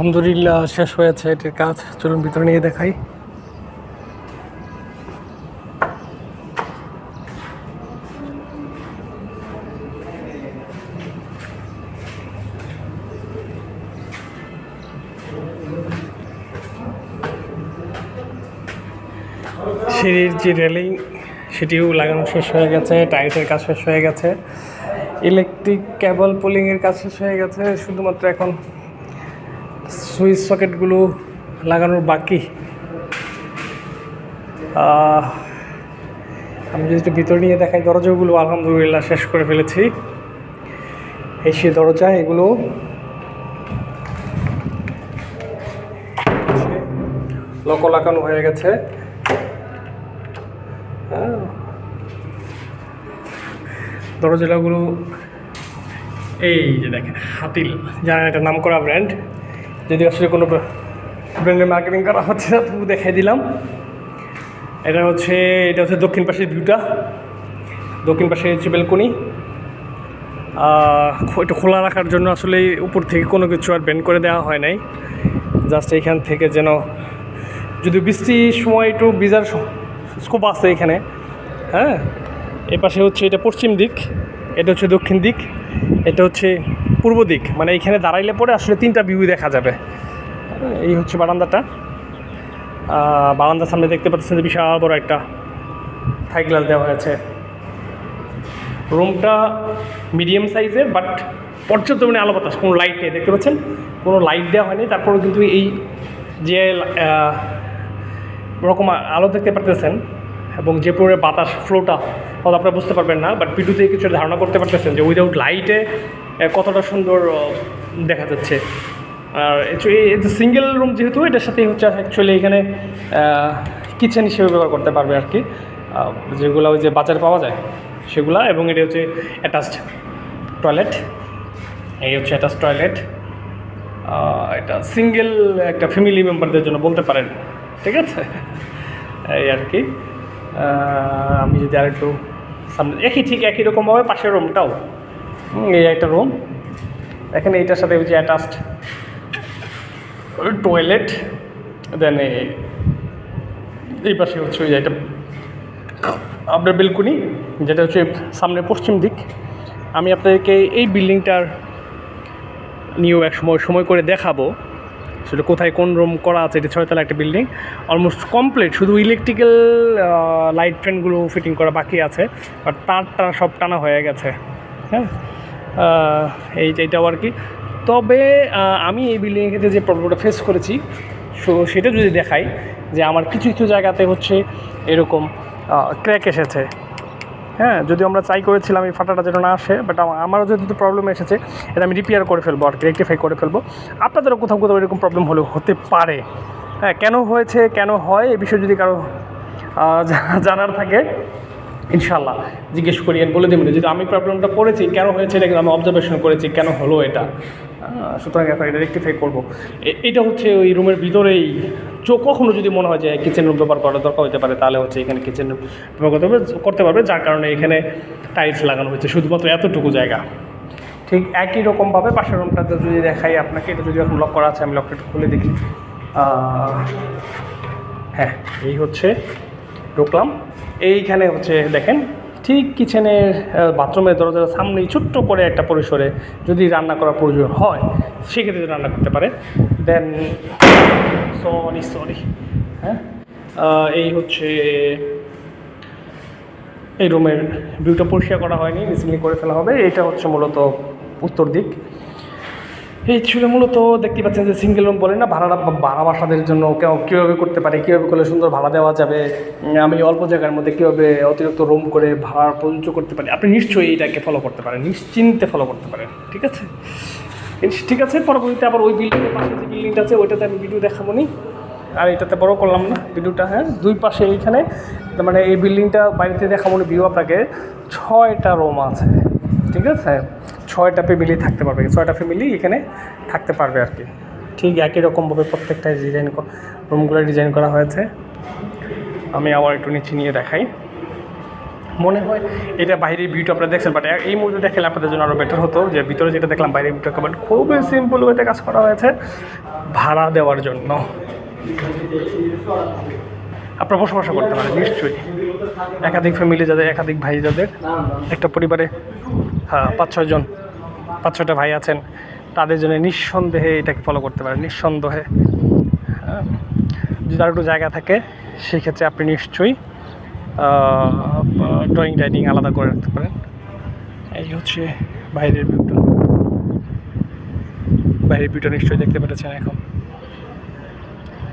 আলহামদুলিল্লাহ, শেষ হয়েছে এটির কাজ। চলুন ভিতরে নিয়ে দেখাই। সিঁড়ির যে রেলিং, সেটিও লাগানো শেষ হয়ে গেছে টাইটের কাজ শেষ হয়ে গেছে। ইলেকট্রিক কেবল পুলিংয়ের কাজ শেষ হয়ে গেছে, শুধুমাত্র এখন সুইচ সকেটগুলো লাগানোর বাকি। আমি যদি একটু ভিতর নিয়ে দেখাই, দরজাগুলো আলহামদুলিল্লাহ শেষ করে ফেলেছি। এই সে দরজা, এগুলো লক লাগানো হয়ে গেছে। হ্যাঁ। দরজাগুলো, এই যে দেখেন, হাতিল জানেন একটা নাম করা ব্র্যান্ড যদি আসলে কোনো ব্র্যান্ডের মার্কেটিং করা হচ্ছে না তবু দেখাই দিলাম। এটা হচ্ছে এটা হচ্ছে দক্ষিণ পাশের ভিউটা। দক্ষিণ পাশে হচ্ছে বেলকনি এটা খোলা রাখার জন্য আসলে উপর থেকে কোনো কিছু আর ব্যান্ড করে দেওয়া হয় নাই। জাস্ট এইখান থেকে যেন, যদি বৃষ্টির সময় একটু বিজার স্কোপ আছে এখানে হ্যাঁ? এ পাশে হচ্ছে এটা পশ্চিম দিক। এটা হচ্ছে দক্ষিণ দিক, এটা হচ্ছে পূর্ব দিক মানে এইখানে দাঁড়াইলে পরে আসলে তিনটা ভিউ দেখা যাবে। এই হচ্ছে বারান্দাটা। বারান্দার সামনে দেখতে পাচ্ছেন যে বিশাল বড় একটা থাই গ্লাস দেওয়া হয়েছে। রুমটা মিডিয়াম সাইজের বাট পর্যাপ্ত মানে আলো বাতাস কোনো লাইট নেই, দেখতে পাচ্ছেন? কোনো লাইট দেওয়া হয়নি তারপরে কিন্তু এই যে রকম আলো দেখতে পারতেছেন। এবং যে পরে বাতাস ফ্লোটা হয়তো আপনারা বুঝতে পারবেন না বাট ভিডিওতে কিছু ধারণা করতে পারতেছেন যে উইদাউট লাইটে কতটা সুন্দর দেখা যাচ্ছে। আর সিঙ্গেল রুম যেহেতু, এটার সাথে হচ্ছে অ্যাকচুয়ালি এখানে কিচেন হিসেবে ব্যবহার করতে পারবে আর কি। যেগুলো ওই যে বাজারে পাওয়া যায়, সেগুলা, এবং এটা হচ্ছে অ্যাটাচড টয়লেট এই হচ্ছে অ্যাটাচ টয়লেট এটা সিঙ্গেল একটা ফ্যামিলি মেম্বারদের জন্য বলতে পারেন, ঠিক আছে? এই আর কি। আমি যদি আরেকটু সামনে একই, ঠিক একই রকমভাবে পাশের রুমটাও এই একটা রুম এখানে এইটার সাথে হচ্ছে অ্যাটাচড টয়লেট দেন এই পাশে হচ্ছে ওই একটা আপনার বেলকুনি যেটা হচ্ছে সামনে পশ্চিম দিক। আমি আপনাদেরকে এই বিল্ডিংটার নিয়েও এক সময় সময় করে দেখাবো। সেটা কোথায় কোন রুম করা আছে, এটা ছয়তলা একটা বিল্ডিং অলমোস্ট কমপ্লিট শুধু ইলেকট্রিক্যাল লাইট ফ্যানগুলো ফিটিং করা বাকি আছে আর তারটা সব টানা হয়ে গেছে হ্যাঁ? এই এইটাও আর কি। তবে আমি এই বিল্ডিংয়ের ক্ষেত্রে যে প্রবলেমটা ফেস করেছি, সো সেটা যদি দেখাই যে আমার কিছু কিছু জায়গাতে হচ্ছে এরকম ক্র্যাক এসেছে। হ্যাঁ যদি আমরা চাই করেছিলাম এই ফাটাটা যেন না আসে বাট আমারও যেহেতু প্রবলেম এসেছে, এটা আমি রিপেয়ার করে ফেলব আর রেক্টিফাই করে ফেলব। আপনাদেরও কোথাও কোথাও এরকম প্রবলেম হলেও হতে পারে। হ্যাঁ কেন হয়েছে, কেন হয়, এ বিষয়ে যদি কারও জানার থাকে ইনশাল্লাহ জিজ্ঞেস করি বলে দেবেন যদি আমি প্রবলেমটা পড়েছি, কেন হয়েছে এটা কিন্তু আমি অবজারভেশন করেছি, কেন হলো এটা? সুতরাং এখন এটা রেক্টিফাই করব। এটা হচ্ছে ওই রুমের ভিতরেই চোখ কখনো যদি মনে হয় যে কিচেন রুম ব্যবহার করার দরকার হতে পারে, তাহলে হচ্ছে এখানে কিচেন রুম ব্যবহার করতে পারবে করতে পারবে, যার কারণে এখানে টাইলস লাগানো হয়েছে, শুধুমাত্র এতটুকু জায়গা। ঠিক একই রকমভাবে পাশের রুমটাতে যদি দেখাই আপনাকে, এটা যদি এখন লক করা আছে, আমি লকটা একটু খুলে দেখি। হ্যাঁ এই হচ্ছে ঢুকলাম। এইখানে হচ্ছে দেখেন, ঠিক কিচেনের বাথরুমের দরজার সামনেই ছোট্ট করে একটা পরিসরে যদি রান্না করার প্রয়োজন হয়, সেক্ষেত্রে রান্না করতে পারে। দেন সরি সরি হ্যাঁ? এই হচ্ছে এই রুমের ভিউটা পরিষ্কার করা হয়নি রিসেন্টলি করে ফেলা হবে। এটা হচ্ছে মূলত উত্তর দিক। এই ছিল মূলত দেখতে পাচ্ছেন যে সিঙ্গেল রুম বলে না, ভাড়া ভাড়া বাসাদের জন্য কেউ কীভাবে করতে পারে, কীভাবে করলে সুন্দর ভাড়া দেওয়া যাবে, আমি অল্প জায়গার মধ্যে কীভাবে অতিরিক্ত রুম করে ভাড়া প্রযোজ্য করতে পারি, আপনি নিশ্চয়ই এটাকে ফলো করতে পারেন, নিশ্চিন্তে ফলো করতে পারেন, ঠিক আছে? ঠিক আছে, পরবর্তীতে আবার ওই বিল্ডিংয়ের পাশে যে বিল্ডিংটা আছে, ওইটাতে আমি ভিডিও দেখাবো নি। আর এটাতে বড় করলাম না ভিডিওটা হ্যাঁ? দুই পাশে এইখানে মানে এই বিল্ডিংটা বাইরেতে দেখাবো ভিউ আপনাকে, ছয়টা রুম আছে, ঠিক আছে? ছয়টা ফ্যামিলি থাকতে পারবে। ছয়টা ফ্যামিলি এখানে থাকতে পারবে আর কি। ঠিক একই রকমভাবে প্রত্যেকটা ডিজাইন রুমগুলো ডিজাইন করা হয়েছে। আমি আবার একটু নিচে নিয়ে দেখাই। মনে হয় এটা বাইরের ভিউটা আপনারা দেখছেন বাট এই মুহূর্তে দেখলে আপনাদের জন্য আরও বেটার হতো যে ভিতরে যেটা দেখলাম বাইরের ভিউটা কেমন খুবই সিম্পল ওয়েতে কাজ করা হয়েছে, ভাড়া দেওয়ার জন্য। আপনারা বসবাসও করতে পারেন, নিশ্চয়ই। একাধিক ফ্যামিলি যাদের, একাধিক ভাই যাদের, একটা পরিবারে হ্যাঁ পাঁচ ছয়জন পাঁচ ছটা ভাই আছেন, তাদের জন্য নিঃসন্দেহে এটাকে ফলো করতে পারেন, নিঃসন্দেহে। যদি আর একটু জায়গা থাকে, সেক্ষেত্রে আপনি নিশ্চয়ই ড্রয়িং ডাইনিং আলাদা করে রাখতে পারেন। এই হচ্ছে বাইরের ভিউটা বাইরের ভিউটা নিশ্চয়ই দেখতে পেরেছেন এখন।